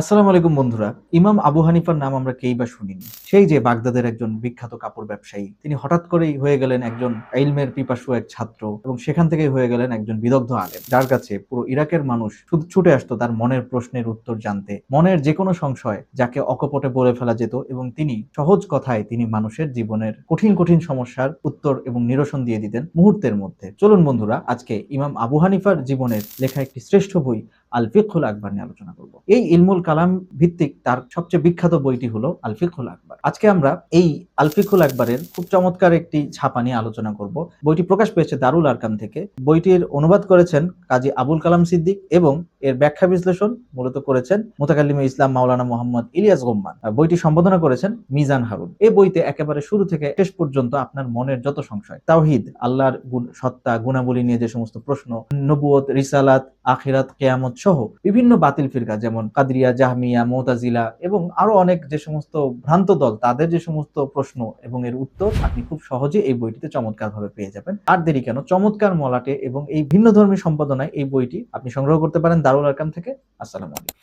আসসালামু আলাইকুম বন্ধুরা। ইমাম আবু হানিফার নাম আমরা কেই বা শুনিনি। সেই যে বাগদাদের একজন বিখ্যাত কাপড় ব্যবসায়ী, তিনি হঠাৎ করেই হয়ে গেলেন একজন ইলমের পিপাসু এক ছাত্র এবং সেখান থেকেই হয়ে গেলেন একজন বিদগ্ধ আলেম, যার কাছে পুরো ইরাকের মানুষ শুধু ছুটে আসতো তার মনের প্রশ্নের উত্তর জানতে, মনের যে কোনো সংশয় যাকে অকপটে বলে ফেলা যেত এবং তিনি সহজ কথায় তিনি মানুষের জীবনের কঠিন কঠিন সমস্যার উত্তর এবং নিরসন দিয়ে দিতেন মুহূর্তের মধ্যে। চলুন বন্ধুরা, আজকে ইমাম আবু হানিফার জীবনের লেখা একটি শ্রেষ্ঠ বই আল ফিকহুল আকবর নিয়ে আলোচনা করব। এই ইলমুল কালাম ভিত্তিক তার সবচেয়ে বিখ্যাত বইটি হলো আল ফিকহুল আকবর। আজকে আমরা এই আল ফিকহুল আকবরের খুব চমৎকার একটি ছাপা নিয়ে আলোচনা করব। বইটি প্রকাশ পেয়েছে দারুল আরকাম থেকে। বইটির অনুবাদ করেছেন কাজী আবুল কালাম সিদ্দিক এবং এর ব্যাখ্যা বিশ্লেষণ মূলত করেছেন মোতাকাল্লিমে ইসলাম মাওলানা মোহাম্মদ ইলিয়াস গোম্মান। বইটি সম্বোধনা করেছেন মিজান হারুন। এই বইতে একেবারে শুরু থেকে শেষ পর্যন্ত আপনার মনের যত সংশয়, তাওহিদ, আল্লাহর সত্তা, গুণাবলী নিয়ে যে সমস্ত প্রশ্ন নবুয়ত রিসালাত, আখিরাত, কেয়ামত সহ বিভিন্ন বাতিল ফিরকা, যেমন কাদরিয়া, জাহমিয়া, মোতাজিলা এবং আরও অনেক যে সমস্ত ভ্রান্ত দল, তাদের যে সমস্ত প্রশ্ন এবং এর উত্তর আপনি খুব সহজে এই বইটিতে চমৎকার ভাবে পেয়ে যাবেন। আর দেরি কেন? চমৎকার মলাটে এবং এই ভিন্ন ধর্মী সম্পাদনায় এই বইটি আপনি সংগ্রহ করতে পারেন দারুল আরকাম থেকে। আসসালাম আলাইকুম।